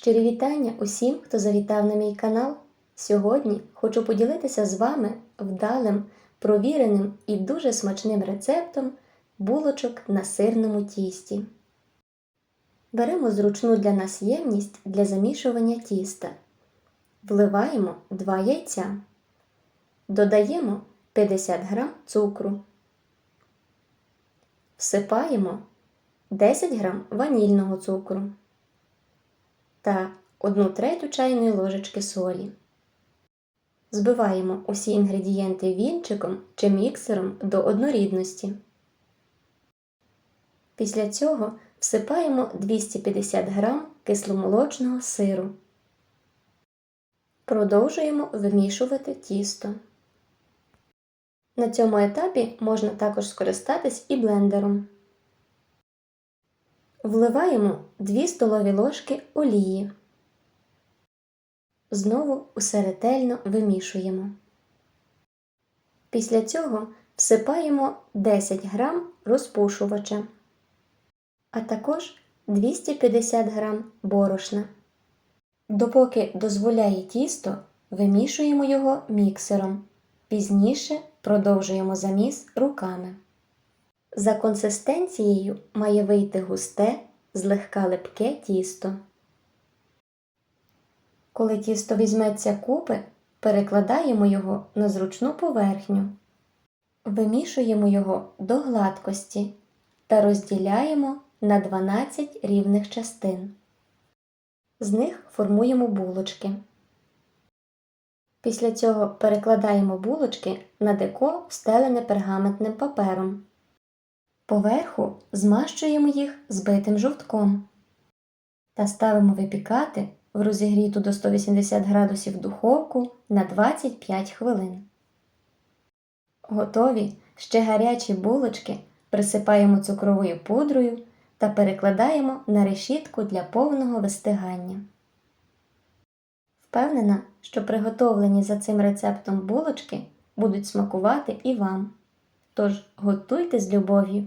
Щирі вітання усім, хто завітав на мій канал. Сьогодні хочу поділитися з вами вдалим, провіреним і дуже смачним рецептом булочок на сирному тісті. Беремо зручну для нас ємність для замішування тіста. Вливаємо 2 яйця. Додаємо 50 г цукру. Всипаємо 10 г ванільного цукру та 1 третю чайної ложечки солі. Збиваємо усі інгредієнти вінчиком чи міксером до однорідності. Після цього всипаємо 250 г кисломолочного сиру. Продовжуємо вимішувати тісто. На цьому етапі можна також скористатись і блендером. Вливаємо 2 столові ложки олії. Знову усе ретельно вимішуємо. Після цього всипаємо 10 г розпушувача, а також 250 г борошна. Допоки дозволяє тісто, вимішуємо його міксером. Пізніше продовжуємо заміс руками. За консистенцією має вийти густе, злегка липке тісто. Коли тісто візьметься купи, перекладаємо його на зручну поверхню, вимішуємо його до гладкості та розділяємо на 12 рівних частин. З них формуємо булочки. Після цього перекладаємо булочки на деко, встелене пергаментним папером. Поверху змащуємо їх збитим жовтком та ставимо випікати в розігріту до 180 градусів духовку на 25 хвилин. Готові ще гарячі булочки присипаємо цукровою пудрою та перекладаємо на решітку для повного вистигання. Впевнена, що приготовлені за цим рецептом булочки будуть смакувати і вам. Тож готуйте з любов'ю,